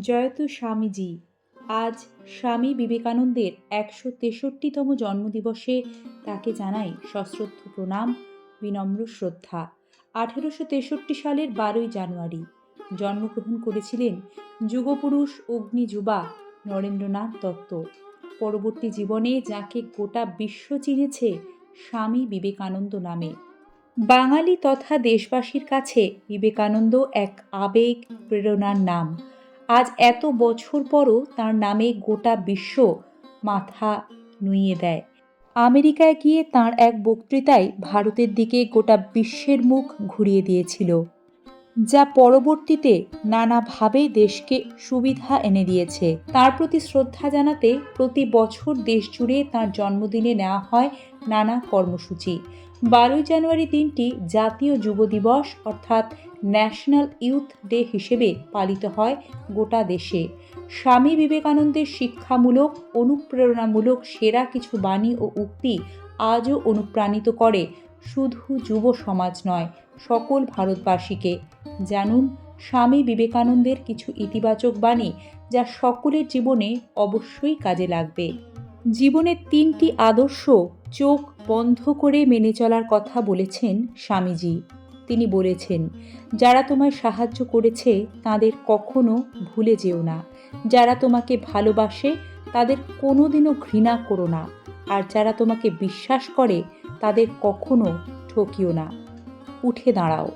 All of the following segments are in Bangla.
জয়তু স্বামীজি। আজ স্বামী বিবেকানন্দের একশো তেষট্টিতম জন্মদিবসে তাকে জানাই সশ্রদ্ধ প্রণাম, বিনম্র শ্রদ্ধা। আঠেরোশো তেষট্টি সালের বারোই জানুয়ারি, জন্মগ্রহণ করেছিলেন যুগপুরুষ অগ্নিযুবা নরেন্দ্রনাথ দত্ত। পরবর্তী জীবনে যাকে গোটা বিশ্ব চিনেছে স্বামী বিবেকানন্দ নামে। বাঙালি তথা দেশবাসীর কাছে বিবেকানন্দ এক আবেগ, প্রেরণার নাম। আজ এত বছর পরও তার নামে গোটা বিশ্ব মাথা নুইয়ে দেয়। আমেরিকায় গিয়ে তার এক বক্তৃতায় ভারতের দিকে গোটা বিশ্বের মুখ ঘুরিয়ে দিয়েছিল, যা পরবর্তীতে নানাভাবে দেশকে সুবিধা এনে দিয়েছে। তার প্রতি শ্রদ্ধা জানাতে প্রতি বছর দেশ জুড়ে তার জন্মদিনে নেওয়া হয় নানা কর্মসূচি। বারোই জানুয়ারি দিনটি জাতীয় যুব দিবস, অর্থাৎ ন্যাশনাল ইউথ ডে হিসেবে পালিত হয় গোটা দেশে। স্বামী বিবেকানন্দের শিক্ষামূলক, অনুপ্রেরণামূলক সেরা কিছু বাণী ও উক্তি আজও অনুপ্রাণিত করে। শুধু যুব সমাজ নয়, সকল ভারতবাসীকে। জানুন, স্বামী বিবেকানন্দের কিছু ইতিবাচক বাণী যা সকলের জীবনে অবশ্যই কাজে লাগবে। জীবনের তিনটি আদর্শ চোখ বন্ধ করে মেনে চলার কথা বলেছেন স্বামীজি। তিনি বলেছেন, যারা তোমায় সাহায্য করেছে, তাদের কখনো ভুলে যেও না। যারা তোমাকে ভালোবাসে, তাদের কোনোদিনও ঘৃণা করো না। আর যারা তোমাকে বিশ্বাস করে, তাদের কখনো ঠকিও না। উঠে দাঁড়াও,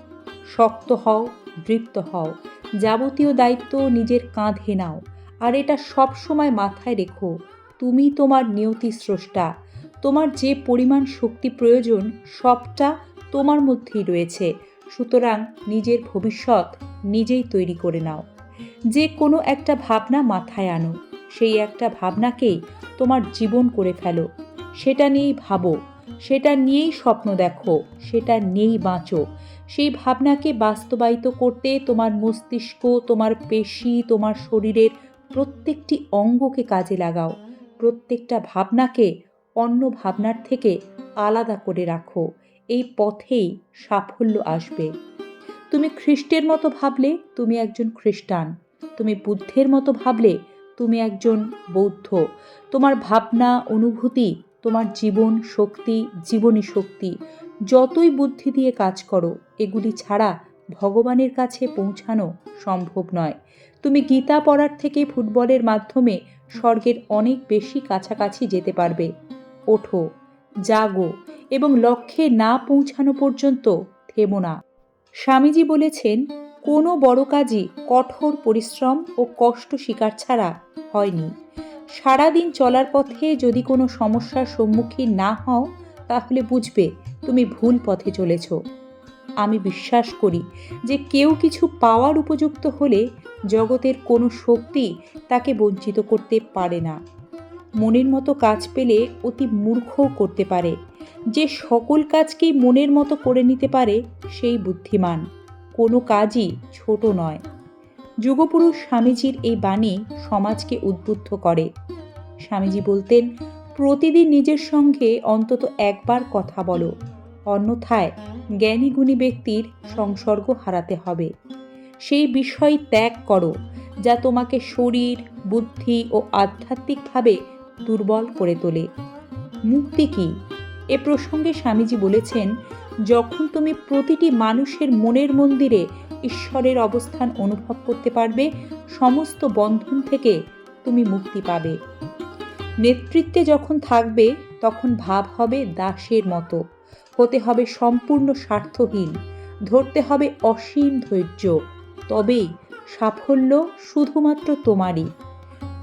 শক্ত হও, দৃপ্ত হও। যাবতীয় দায়িত্ব নিজের কাঁধে নাও। আর এটা সব সময় মাথায় রেখো। তুমি তোমার নিয়তি স্রষ্টা তোমার যে পরিমাণ শক্তি প্রয়োজন, সবটা তোমার মধ্যেই রয়েছে। সুতরাং নিজের ভবিষ্যৎ নিজেই তৈরি করে নাও। যে কোনো একটা ভাবনা মাথায় আনো। সেই একটা ভাবনাকেই তোমার জীবন করে ফেলো। সেটা নিয়েই ভাবো। সেটা নিয়েই স্বপ্ন দেখো। সেটা নিয়েই বাঁচো। সেই ভাবনাকে বাস্তবায়িত করতে তোমার মস্তিষ্ক, তোমার পেশি, তোমার শরীরের প্রত্যেকটি অঙ্গকে কাজে লাগাও। প্রত্যেকটা ভাবনাকে অন্য ভাবনার থেকে আলাদা করে রাখো। এই পথেই সাফল্য আসবে। তুমি খ্রিস্টের মতো ভাবলে তুমি একজন খ্রিস্টান। তুমি বুদ্ধের মতো ভাবলে তুমি একজন বৌদ্ধ। তোমার ভাবনা, অনুভূতি, তোমার জীবন শক্তি, জীবনী শক্তি, যতই বুদ্ধি দিয়ে কাজ করো, এগুলি ছাড়া ভগবানের কাছে পৌঁছানো সম্ভব নয়। তুমি গীতা পড়ার থেকে ফুটবলের মাধ্যমে স্বর্গের অনেক বেশি কাছাকাছি যেতে পারবে। ওঠো, জাগো এবং লক্ষ্যে না পৌঁছানো পর্যন্ত থেমো না। স্বামীজি বলেছেন, কোনো বড় কাজই কঠোর পরিশ্রম ও কষ্ট স্বীকার ছাড়া হয়নি। সারাদিন চলার পথে যদি কোনো সমস্যার সম্মুখীন না হও, তাহলে বুঝবে তুমি ভুল পথে চলেছ। আমি বিশ্বাস করি যে কেউ কিছু পাওয়ার উপযুক্ত হলে জগতের কোনো শক্তি তাকে বঞ্চিত করতে পারে না। মনের মতো কাজ পেলে অতি মূর্খও করতে পারে। যে সকল কাজকেই মনের মতো করে নিতে পারে, সেই বুদ্ধিমান। কোনো কাজই ছোট নয়। যুগপুরুষ স্বামীজির এই বাণী সমাজকে উদ্বুদ্ধ করে। স্বামীজি বলতেন, প্রতিদিন নিজের সঙ্গে অন্তত একবার কথা বলো। অন্যথায় জ্ঞানী গুণী ব্যক্তির সংসর্গ হারাতে হবে। সেই বিষয় ত্যাগ করো, যা তোমাকে শরীর, বুদ্ধি ও আধ্যাত্মিকভাবে দুর্বল করে তোলে। মুক্তি কি? এ প্রসঙ্গে স্বামীজি বলেছেন, যখন তুমি প্রতিটি মানুষের মনের মন্দিরে ঈশ্বরের অবস্থান অনুভব করতে পারবে, সমস্ত বন্ধন থেকে তুমি মুক্তি পাবে। নেতৃত্বে যখন থাকবে, তখন ভাব হবে দাসের মতো। হতে হবে সম্পূর্ণ স্বার্থহীন। ধরতে হবে অসীম ধৈর্য। তবেই সাফল্য শুধুমাত্র তোমারই।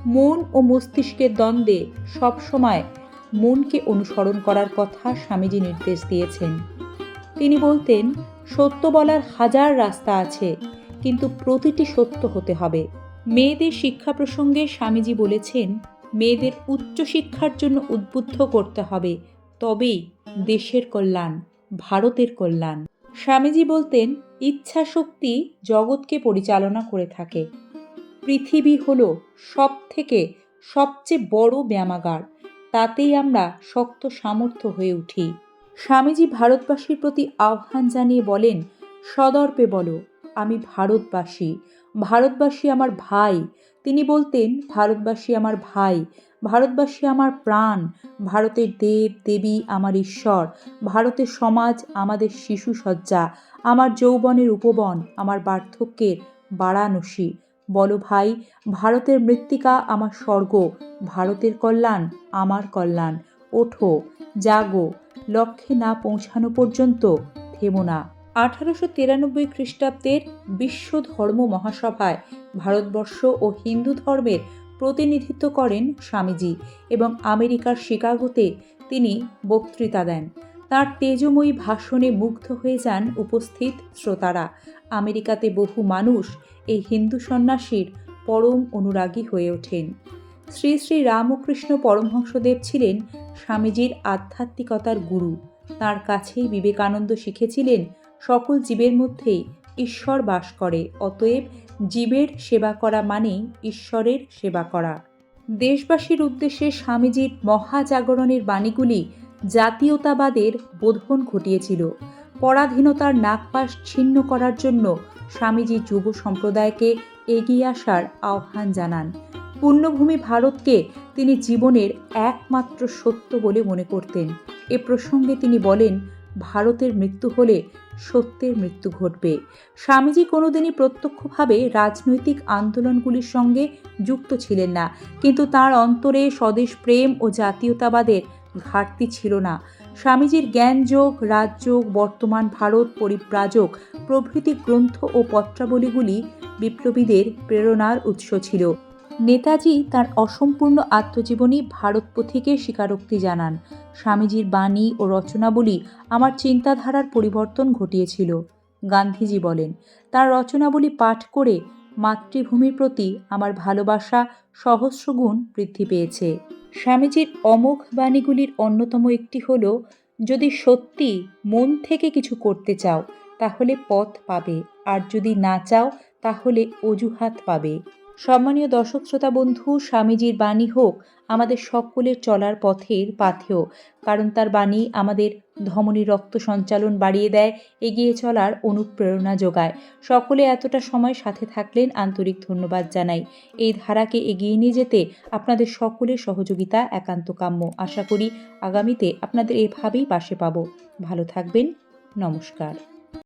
মন ও মস্তিষ্কের দ্বন্দ্বে সবসময় মনকে অনুসরণ করার কথা স্বামীজি নির্দেশ দিয়েছেন। তিনি বলতেন, সত্য বলার হাজার রাস্তা আছে, কিন্তু প্রতিটি সত্য হতে হবে। মেয়েদের শিক্ষা প্রসঙ্গে স্বামীজি বলেছেন, মেয়েদের উচ্চশিক্ষার জন্য উদ্বুদ্ধ করতে হবে, তবেই দেশের কল্যাণ, ভারতের কল্যাণ। স্বামীজি বলতেন ইচ্ছা শক্তি জগৎকে পরিচালনা করে থাকে। পৃথিবী হল সব থেকে সবচেয়ে বড় ব্যায়ামাগার। তাতেই আমরা শক্ত সামর্থ্য হয়ে উঠি। স্বামীজি ভারতবাসীর প্রতি আহ্বান জানিয়ে বলেন, সদর্পে বলো, আমি ভারতবাসী। ভারতবাসী আমার ভাই। তিনি বলতেন, ভারতবাসী আমার ভাই। ভারতবাসী আমার প্রাণ। ভারতের দেব, দেবী আমার ঈশ্বর। ভারতের সমাজ আমাদের শিশু সজ্জা আমার যৌবনের উপবন, আমার বার্ধক্যের বারাণসী। বলো ভাই, ভারতের মৃত্তিকা আমার স্বর্গ, ভারতের কল্যাণ আমার কল্যাণ। ওঠো, জাগো, লক্ষ্যে না পৌঁছানো পর্যন্ত থেমো না। আঠারোশো তিরানব্বই খ্রিস্টাব্দের বিশ্ব ধর্ম মহাসভায় ভারতবর্ষ ও হিন্দু ধর্মের প্রতিনিধিত্ব করেন স্বামীজি এবং আমেরিকার শিকাগোতে তিনি বক্তৃতা দেন। তার তেজময়ী ভাষণে মুগ্ধ হয়ে যান উপস্থিত শ্রোতারা। আমেরিকাতে বহু মানুষ এই হিন্দু সন্ন্যাসীর পরম অনুরাগী হয়ে ওঠেন। শ্রী শ্রী রামকৃষ্ণ পরমহংসদেব ছিলেন স্বামীজির আধ্যাত্মিকতার গুরু। তার কাছেই বিবেকানন্দ শিখেছিলেন, সকল জীবের মধ্যেই ঈশ্বর বাস করে, অতএব জীবের সেবা করা মানেই ঈশ্বরের সেবা করা। দেশবাসীর উদ্দেশ্যে স্বামীজির মহাজাগরণের বাণীগুলি জাতীয়তাবাদের বোধন ঘটিয়েছিল। পরাধীনতার নাগপাশ ছিন্ন করার জন্য স্বামীজি যুব সম্প্রদায়কে এগিয়ে আসার আহ্বান জানান। পুণ্যভূমি ভারতকে তিনি জীবনের একমাত্র সত্য বলে মনে করতেন। এ প্রসঙ্গে তিনি বলেন, ভারতের মৃত্যু হলে সত্যের মৃত্যু ঘটবে। স্বামীজি কোনোদিনই প্রত্যক্ষভাবে রাজনৈতিক আন্দোলনগুলির সঙ্গে যুক্ত ছিলেন না, কিন্তু তার অন্তরে স্বদেশ প্রেম ও জাতীয়তাবাদের ঘাটতি ছিল না। স্বামীজির জ্ঞানযোগ, রাজযোগ, বর্তমান ভারত পরিব্রাজক প্রভৃতি গ্রন্থ ও পত্রাবলীগুলি বিপ্লবীদের প্রেরণার উৎস ছিল। নেতাজি তার অসম্পূর্ণ আত্মজীবনী ভারত পথিকে স্বীকারোক্তি জানান। স্বামীজির বাণী ও রচনাবলী আমার চিন্তাধারার পরিবর্তন ঘটিয়েছিল। গান্ধীজি বলেন, তার রচনাবলী পাঠ করে মাতৃভূমির প্রতি আমার ভালোবাসা সহস্রগুণ বৃদ্ধি পেয়েছে। স্বামীজির অমোঘ বাণীগুলির অন্যতম একটি হল, যদি সত্যি মন থেকে কিছু করতে চাও, তাহলে পথ পাবে, আর যদি না চাও, তাহলে অজুহাত পাবে। সম্মানীয় দর্শক শ্রোতা বন্ধু, স্বামীজির বাণী হোক আমাদের সকলের চলার পথের পাথেয়, কারণ তার বাণী আমাদের ধমনী রক্ত সঞ্চালন বাড়িয়ে দেয়, এগিয়ে চলার অনুপ্রেরণা যোগায়। সকলে এতটা সময় সাথে থাকলেন আন্তরিক ধন্যবাদ জানাই। এই ধারাকে এগিয়ে নিয়ে যেতে আপনাদের সকলের সহযোগিতা একান্ত কাম্য। আশা করি আগামীতে আপনাদের এভাবেই পাশে পাব। ভালো থাকবেন, নমস্কার।